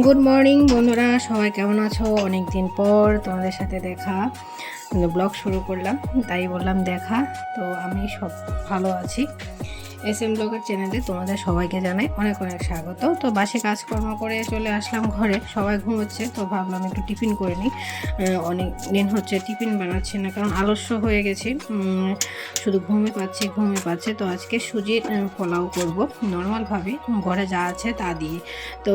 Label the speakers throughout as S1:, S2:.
S1: Good morning বন্ধুরা, সবাই কেমন আছো? অনেক দিন পর তোমাদের সাথে দেখা। ব্লগ শুরু করলাম, তাই বললাম দেখা। তো আমি সব ভালো আছি। এস এম ব্লগের চ্যানেলে তোমাদের সবাইকে জানাই অনেক অনেক স্বাগত। তো বাসে কাজকর্ম করে চলে আসলাম ঘরে, সবাই ঘুমোচ্ছে, তো ভাবলাম একটু টিফিন করে নিই। অনেক দিন হচ্ছে টিফিন বানাচ্ছি না, কারণ আলস্য হয়ে গেছি। শুধু ঘুমে পাচ্ছে ঘুমে পাচ্ছে। তো আজকে সুজির পোলাও করব। নর্মালভাবে ঘরে যা আছে তা দিয়ে। তো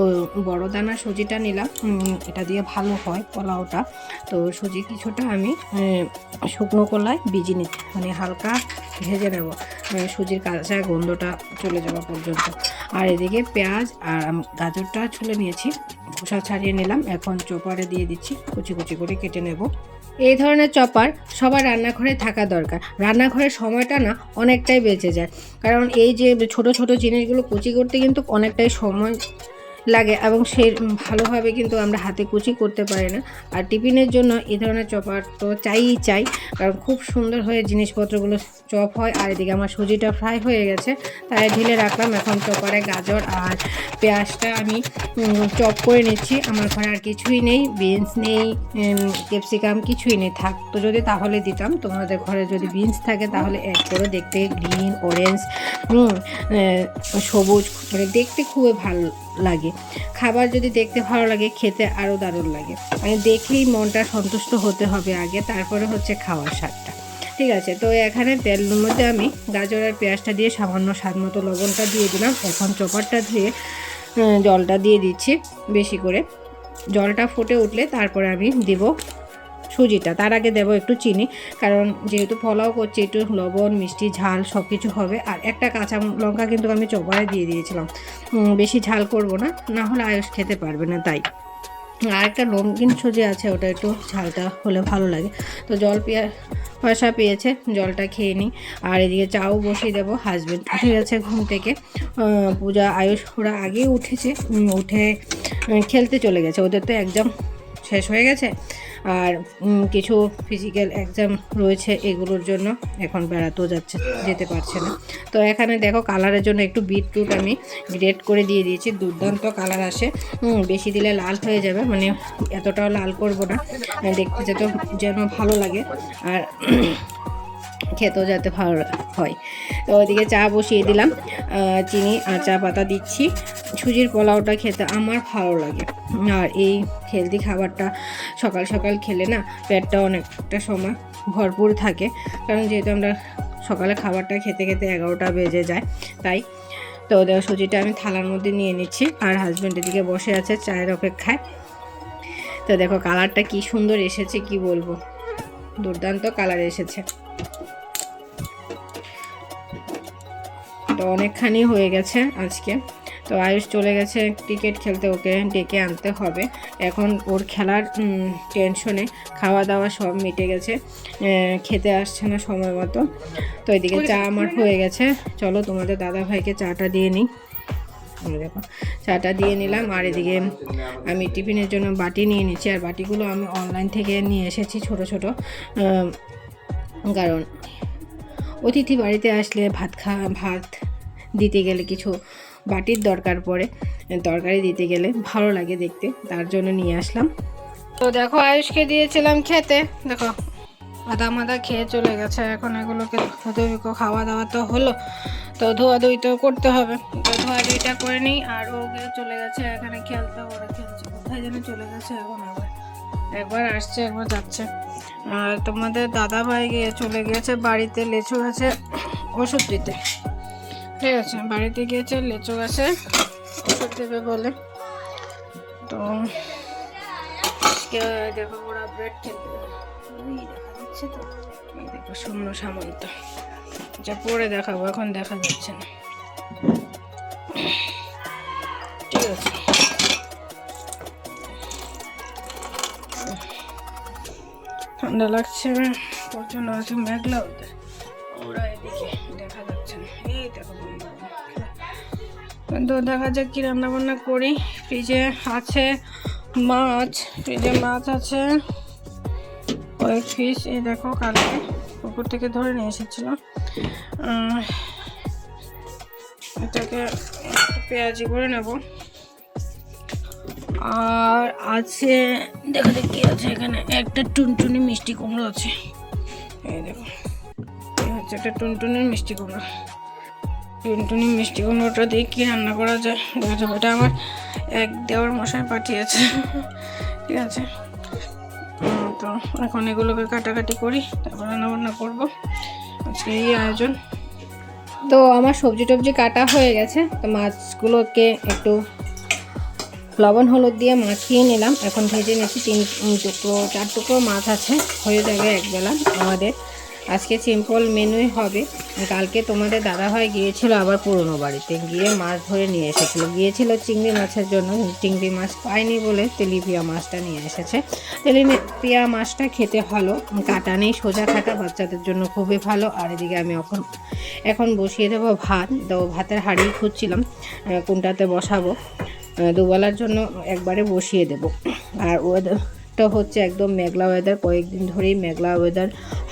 S1: বড় দানা সুজিটা নিলাম। এটা দিয়ে ভালো হয় পোলাওটা। তো সুজি কিছুটা আমি শুকনো কলায় ভিজি নিচ্ছি। মানে হালকা ভেজে নেব। মানে সুজির কাঁচা গন্ধটা চলে যাওয়া পর্যন্ত। আর এদিকে পেঁয়াজ আর গাজরটা ছুলে নিয়েছি। খোসা ছাড়িয়ে নিলাম। এখন চোপারে দিয়ে দিচ্ছি। কুচি কুচি করে কেটে নেব। এই ধরনের চপার সবার রান্নাঘরে থাকা দরকার। রান্নাঘরের সময়টা না অনেকটাই বেঁচে যায়। কারণ এই যে ছোট ছোট জিনিসগুলো কুচি করতে কিন্তু অনেকটাই সময় লাগে এবং সে ভালোভাবে কিন্তু আমরা হাতে কুচি করতে পারি না। আর টিফিনের জন্য এ ধরনের চপার তো চাইই চাই, কারণ খুব সুন্দর হয়ে জিনিসপত্রগুলো চপ হয় আর এদিকে আমার সুজিটা ফ্রাই হয়ে গেছে, তাই ঢেলে রাখলাম। এখন চপারে গাজর আর পেঁয়াজটা আমি চপ করে নিচ্ছি। আমার ঘরে আর কিছুই নেই, বিনস নেই ক্যাপসিকাম কিছুই নেই। থাকতো যদি তাহলে দিতাম। তোমাদের ঘরে যদি বিনস থাকে, তাহলে অ্যাড করে দেখতে, গ্রিন অরেঞ্জ সবুজ মানে দেখতে খুবই ভালো লাগে। খাবার যদি দেখতে ভালো লাগে, খেতে আরও দারুণ লাগে। মানে দেখেই মনটা সন্তুষ্ট হতে হবে আগে, তারপরে হচ্ছে খাওয়ার স্বাদটা। ঠিক আছে, তো এখানে তেল মধ্যে আমি গাজর আর পেঁয়াজটা দিয়ে সামান্য স্বাদ মতো লবণটা দিয়ে দিলাম। এখন চপারটা ধুয়ে জলটা দিয়ে দিচ্ছি বেশি করে। জলটা ফুটে উঠলে তারপরে আমি দেব সুজিটা, তার আগে দেবো একটু চিনি, কারণ যেহেতু পোলাও করছি, একটু লবণ, মিষ্টি, ঝাল সব কিছু হবে। আর একটা কাঁচা লঙ্কা কিন্তু আমি চপারে দিয়ে দিয়েছিলাম। বেশি ঝাল করব না না হলে আয়ুষ খেতে পারবে না, তাই। আর একটা রঙিন সুজি আছে, ওটা একটু ঝালটা হলে ভালো লাগে। তো জল পেয়া, পয়সা পেয়েছে, জলটা খেয়ে নিই। আর এদিকে চাও বসিয়ে দেবো হাজবেন্ড উঠে গেছে ঘুম থেকে। পূজা, আয়ুষ, ওরা আগেই উঠেছে উঠে খেলতে চলে গেছে। ওদের তো এক্সাম শেষ হয়ে গেছে। আর কিছু ফিজিক্যাল এক্সাম রয়েছে এগুলোর জন্য। এখন বেড়াতেও যাচ্ছে, যেতে পারছে না। তো এখানে দেখো কালারের জন্য একটু বিটরুট আমি গ্রেট করে দিয়ে দিয়েছি। দুর্দান্ত কালার আসে। বেশি দিলে লাল হয়ে যাবে মানে এতটাও লাল করব না। দেখতে যেত যেন ভালো লাগে। আর খেতেও যাতে ভালো হয়। তো ওইদিকে চা বসিয়ে দিলাম। চিনি আর চা পাতা দিচ্ছি। সুজির পোলাওটা খেতে আমার ভালো লাগে। আর এই হেলদি খাবারটা সকাল সকাল খেলে না পেটটা অনেকটা সময় ভরপুর থাকে। কারণ যেহেতু আমরা সকালে খাবারটা খেতে খেতে এগারোটা বেজে যায়, তাই তো ওদের সুজিটা আমি থালার মধ্যে নিয়ে নিচ্ছি। আর হাজব্যান্ড এদিকে বসে আছে চায়ের অপেক্ষায়। তো দেখো কালারটা কি সুন্দর এসেছে কি বলব? দুর্দান্ত কালার এসেছে। তো অনেকখানি হয়ে গেছে আজকে। তো আয়ুষ চলে গেছে ক্রিকেট খেলতে ওকে ডেকে আনতে হবে। এখন ওর খেলার টেনশনে খাওয়া দাওয়া সব মিটে গেছে। খেতে আসছে না সময় মতো। তো এদিকে চা আমার হয়ে গেছে? চলো তোমাদের দাদা ভাইকে চাটা দিয়ে নিই। দেখো চাটা দিয়ে নিলাম। আর এদিকে আমি টিফিনের জন্য বাটি নিয়ে নিচ্ছি। আর বাটিগুলো আমি অনলাইন থেকে নিয়ে এসেছি ছোট ছোট। কারণ অতিথি বাড়িতে আসলে ভাত খা ভাত দিতে গেলে কিছু বাটির দরকার পড়ে, তরকারি দিতে গেলে ভালো লাগে দেখতে, তার জন্য নিয়ে আসলাম। তো দেখো, আয়ুষকে দিয়েছিলাম খেতে, দেখো আদা মাদা খেয়ে চলে গেছে, এখন এগুলোকে ধোয়াধুয়ি খাওয়া দাওয়া তো হলো, তো ধোয়াধুয়ি তো করতে হবে। তো ধোয়াধুয়িটা করে নিই, আর ও গিয়ে চলে গেছে, এখানে খেলতে, ওরা খেলছে, কোথায় যেন চলে গেছে, এখন আবার একবার আসছে, একবার যাচ্ছে। আর তোমাদের দাদা ভাই গিয়ে চলে গিয়েছে, বাড়িতে লেচু গাছে ওষুধ দিতে। ঠিক আছে, বাড়িতে গিয়েছে লেচু গাছে ওষুধ দেবে বলে। তো দেখো ওরা ব্রেড খেতে। দেখা যাচ্ছে তো। দেখো শূন্য সামন্ত যা পরে দেখাবো, এখন দেখা যাচ্ছে না। ঠিক আছে। ঠান্ডা লাগছে প্রচণ্ড আছে, মেঘলা ওদের। ওরা এদিকে দেখা যাচ্ছে না। তো দেখা যাক কি রান্না বান্না করি ফ্রিজে আছে মাছ ফ্রিজে মাছ আছে, কয়েক পিস এই দেখো কালকে পুকুর থেকে ধরে নিয়ে এসেছিল। এটাকে পেঁয়াজি করে নেব। আর আছে, দেখো দেখি কি আছে এখানে। একটা টুনটুনি মিষ্টি কুমড়ো আছে। এই দেখো, এই হচ্ছে একটা টুনটুনি মিষ্টি কুমড়ো। টুনটুনি মিষ্টি কুমড়োটা দিয়ে কী রান্না করা যায়? দেখা যাবে এটা আমার এক দেওয়ার মশাই পাঠিয়েছে। ঠিক আছে? তো এখন এগুলোকে কাটাকাটি করি, তারপর রান্না বান্না করব। আজকে এই আয়োজন। তো আমার সবজি টবজি কাটা হয়ে গেছে, তো মাছগুলোকে একটু লবণ, হলুদ দিয়ে মাখিয়ে নিলাম। এখন ভেজে নিচ্ছি তিন টুকরো, চার টুকরো মাছ আছে। হয়ে যাবে একবেলা আমাদের। আজকে সিম্পল মেনুই হবে। কালকে তোমাদের দাদা দাদাভাই গিয়েছিল আবার পুরনো বাড়িতে। গিয়ে মাছ ধরে নিয়ে এসেছিল। গিয়েছিল চিংড়ি মাছের জন্য। চিংড়ি মাছ পায়নি বলে তেলিপিয়া মাছটা নিয়ে এসেছে। তেলিপিয়া মাছটা খেতে ভালো। কাটা নেই, সোজা কাটা। বাচ্চাদের জন্য খুবই ভালো। আর এদিকে আমি এখন এখন বসিয়ে দেবো ভাত। তো ভাতের হাঁড়ি খুঁজছিলাম। কোনটাতে বসাবো? দুবেলার জন্য একবারে বসিয়ে দেব। আর ওয়েদারটা হচ্ছে একদম মেঘলা ওয়েদার কয়েকদিন ধরেই মেঘলা ওয়েদার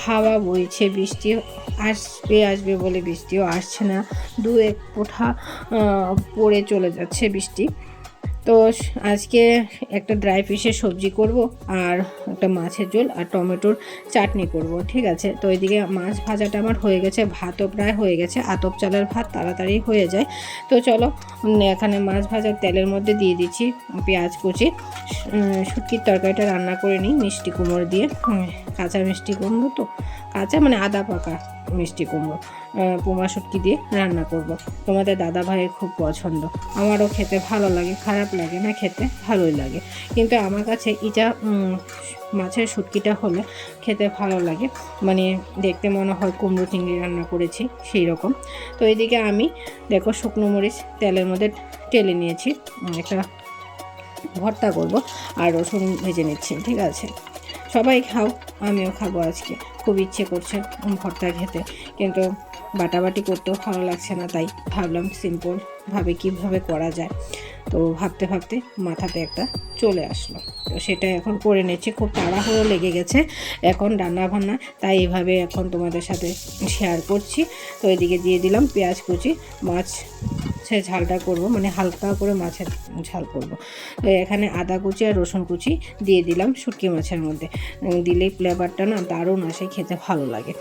S1: হাওয়া বইছে, বৃষ্টি আসবে আসবে বলে বৃষ্টিও আসছে না। দু এক কোঠা পড়ে চলে যাচ্ছে বৃষ্টি। তো আজকে একটা ড্রাই ফিশের সবজি করব আর একটা মাছের ঝোল আর টমেটোর চাটনি করব, ঠিক আছে? তো এদিকে মাছ ভাজাটা আমার হয়ে গেছে, ভাতও প্রায় হয়ে গেছে, আতপ চালের ভাত তাড়াতাড়ি হয়ে যায়। তো চলো এখানে মাছ ভাজার তেলের মধ্যে দিয়ে দিচ্ছি পেঁয়াজ কুচি শুটকির তরকারিটা রান্না করে নিই মিষ্টি কুমড়ো দিয়ে কাঁচা মিষ্টি কুমড়ো তো, কাঁচা মানে আদা পাকা। মিষ্টি কুমড়ো পোমা শুটকি দিয়ে রান্না করব। তোমাদের দাদা ভাইয়ের খুব পছন্দ। আমারও খেতে ভালো লাগে, খারাপ লাগে না খেতে, ভালোই লাগে। কিন্তু আমার কাছে ইটা মাছের শুটকিটা হলে খেতে ভালো লাগে। মানে দেখতে মনে হয় কুমড়ো চিংড়ি রান্না করেছি সেই রকম তো এদিকে আমি, দেখো শুকনো মরিচ তেলের মধ্যে টেলে নিয়েছি। একটা ভর্তা করব আর রসুন ভেজে নিচ্ছি, ঠিক আছে? সবাই খাও, আমিও খাব আজকে। খুব ইচ্ছে করছে ভর্তা খেতে। কিন্তু বাটাবাটি করতেও ভালো লাগছে না, তাই ভাবলাম সিম্পলভাবে কীভাবে করা যায়। তো ভাবতে ভাবতে মাথাতে একটা চলে আসলো। তো সেটা এখন করে নিচ্ছি, খুব তাড়াহুড়ো লেগে গেছে এখন রান্না বান্না তাই এভাবে এখন তোমাদের সাথে শেয়ার করছি। তো এদিকে দিয়ে দিলাম পেঁয়াজ কুচি, মাছ সে ঝালটা করব মানে হালকা করে মাছের ঝাল করব। তো এখানে আদা কুচি আর রসুন কুচি দিয়ে দিলাম শুটকি মাছের মধ্যে। দিলেই ফ্লেভারটা না দারুণ আসে, খেতে ভালো লাগে।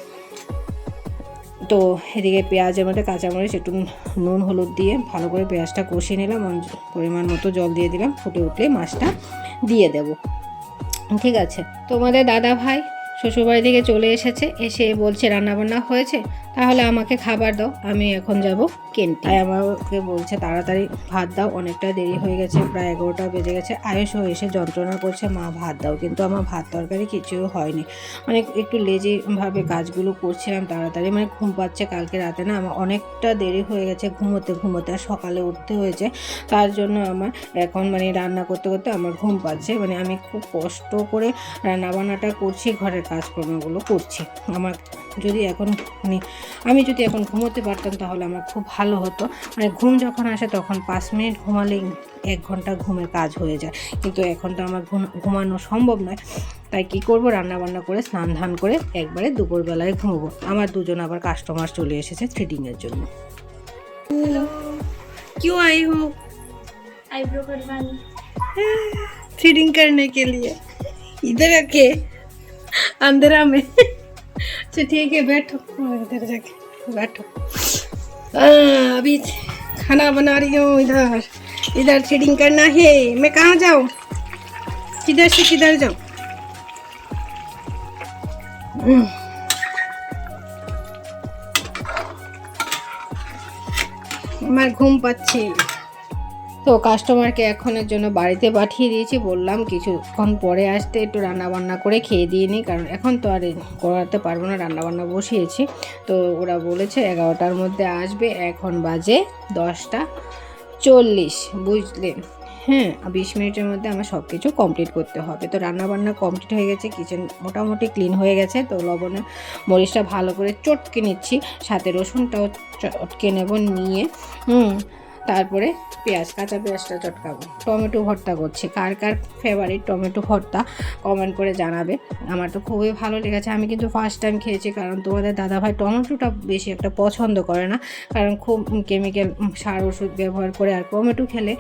S1: তো এদিকে পেঁয়াজের মধ্যে কাঁচামরিচ, একটু নুন, হলুদ দিয়ে ভালো করে পেঁয়াজটা কষিয়ে নিলাম। পরিমাণ মতো জল দিয়ে দিলাম। ফুটে উঠলে মাছটা দিয়ে দেব। ঠিক আছে। তোমাদের দাদা ভাই শ্বশুরবাড়ি থেকে চলে এসেছে। এসে বলছে, রান্নাবান্না হয়েছে? তাহলে আমাকে খাবার দাও, আমি এখন যাব কেনতে তাই আমাকে বলছে, তাড়াতাড়ি ভাত দাও, অনেকটা দেরি হয়ে গেছে, প্রায় এগারোটা বেজে গেছে। আয়ুষও এসে যন্ত্রণা করছে, মা ভাত দাও, কিন্তু আমার ভাত তরকারি কিছু হয়নি। অনেক একটু লেজিভাবে কাজগুলো করছিলাম, তাড়াতাড়ি মানে ঘুম পাচ্ছে, কালকে রাতে না আমার অনেকটা দেরি হয়ে গেছে ঘুমোতে ঘুমোতে, আর সকালে উঠতে হয়েছে। তার জন্য আমার এখন মানে রান্না করতে করতে আমার ঘুম পাচ্ছে মানে আমি খুব কষ্ট করে রান্না বান্নাটা করছি, ঘরের কাজকর্মগুলো করছি। আমার যদি এখন মানে আমি যদি এখন ঘুমোতে পারতাম তাহলে আমার খুব ভালো হতো মানে ঘুম যখন আসে তখন পাঁচ মিনিট ঘুমালেই এক ঘন্টা ঘুমের কাজ হয়ে যায় কিন্তু এখন তো আমার ঘুম ঘুমানো সম্ভব নয় তাই কি করব রান্না বান্না করে স্নান ধান করে একবারে দুপুরবেলায় ঘুমোবো আমার দুজন আবার কাস্টমার চলে এসেছে থ্রেডিংয়ের জন্য क्यों आई हो
S2: आईब्रो करवानी
S1: थ्रेडिंग करने के लिए इधर रखे अंधेरा में अच्छा ठीक है बैठो। इधर जाके बैठो। आ, अभी खाना बना रही हूँ इधर इधर थ्रेडिंग करना है। मैं कहाँ जाऊँ? किधर से किधर जाऊँ? আমার ঘুম পাচ্ছে তো কাস্টমারকে এখনের জন্য বাড়িতে পাঠিয়ে দিয়েছি, বললাম কিছুক্ষণ পরে আসতে একটু রান্নাবান্না করে খেয়ে দিয়ে নিই, কারণ এখন তো আর করাতে পারব না রান্না বান্না বসিয়েছি। তো ওরা বলেছে এগারোটার মধ্যে আসবে, এখন বাজে দশটা চল্লিশ বুঝলেন হ্যাঁ বিশ মিনিটের মধ্যে আমার সব কিছু কমপ্লিট করতে হবে। তো রান্না বান্না কমপ্লিট হয়ে গেছে কিচেন মোটামুটি ক্লিন হয়ে গেছে, তো লবণে মরিচটা ভালো করে চটকে নিচ্ছি, সাথে রসুনটাও চটকে নেব নিয়ে, হুম। তারপরে পেঁয়াজ, কাঁচা পেঁয়াজটা চটকাবো। টমেটো ভর্তা করছি। কার কার ফেভারিট টমেটো ভর্তা কমেন্ট করে জানাবে। আমার তো খুবই ভালো লেগেছে। আমি কিন্তু ফার্স্ট টাইম খেয়েছি কারণ তোমাদের দাদাভাই টমেটোটা বেশি একটা পছন্দ করে না। কারণ খুব কেমিক্যাল সার ওষুধ ব্যবহার করে আর টমেটো খেলে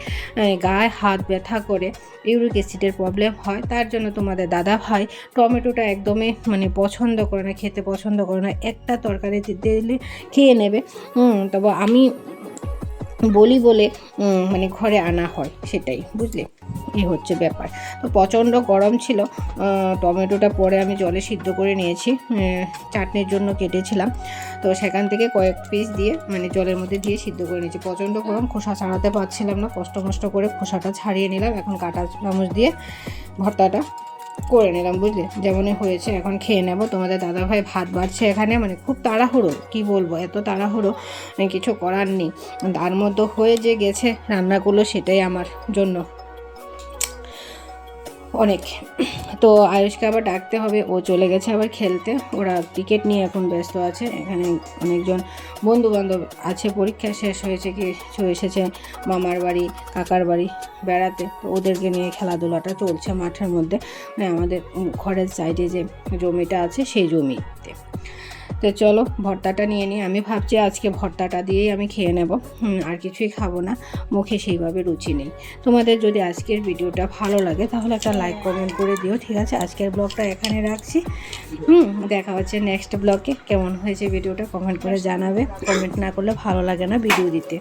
S1: গায়ে হাত ব্যথা করে ইউরিক অ্যাসিডের প্রবলেম হয়। তার জন্য তোমাদের দাদা ভাই টমেটোটা একদমই মানে পছন্দ করে না, খেতে পছন্দ করে না। একটা তরকারিতে দিলে খেয়ে নেবে। তবে আমি বলি বলে মানে ঘরে আনা হয়, সেটাই, বুঝলে? এই হচ্ছে ব্যাপার। তো প্রচণ্ড গরম ছিল টমেটোটা পরে আমি জলে সিদ্ধ করে নিয়েছি চাটনির জন্য কেটেছিলাম। তো সেখান থেকে কয়েক পিস দিয়ে মানে জলের মধ্যে দিয়ে সিদ্ধ করে নিয়েছি। প্রচণ্ড গরম, খোসা ছাড়াতে পারছিলাম না, কষ্ট মষ্ট করে খোসাটা ছাড়িয়ে নিলাম। এখন কাটা চামচ দিয়ে ভর্তাটা করে নিলাম, বুঝলে? যেমনই হয়েছে, এখন খেয়ে নেব। তোমাদের দাদা ভাই ভাত বাড়ছে এখানে মানে খুব তাড়াহুড়ো, কি বলব? এত তাড়াহুড়ো কিছু করার নেই। তার মতো হয়ে যে গেছে রান্নাগুলো, সেটাই আমার জন্য। অনেক। তো আয়ুষকে আবার ডাকতে হবে, ও চলে গেছে আবার খেলতে। ওরা ক্রিকেট নিয়ে এখন ব্যস্ত আছে। এখানে অনেকজন বন্ধু বান্ধব আছে, পরীক্ষা শেষ হয়েছে কি এসেছে মামার বাড়ি, কাকার বাড়ি বেড়াতে। তো ওদেরকে নিয়ে খেলাধুলাটা চলছে মাঠের মধ্যে। মানে আমাদের ঘরের সাইডে যে জমিটা আছে, সেই জমিতে। তো চলো ভর্তাটা নিয়ে নিই। আমি ভাবছি আজকে ভর্তাটা দিয়েই আমি খেয়ে নেব। আর কিছুই খাব না। মুখে সেইভাবে রুচি নেই। তোমাদের যদি আজকের ভিডিওটা ভালো লাগে, তাহলে একটা লাইক কমেন্ট করে দিও, ঠিক আছে? আজকের ব্লগটা এখানে রাখছি। হুম, দেখা হচ্ছে নেক্সট ব্লগে। কেমন হয়েছে ভিডিওটা কমেন্ট করে জানাবে। কমেন্ট না করলে ভালো লাগে না ভিডিও দিতে।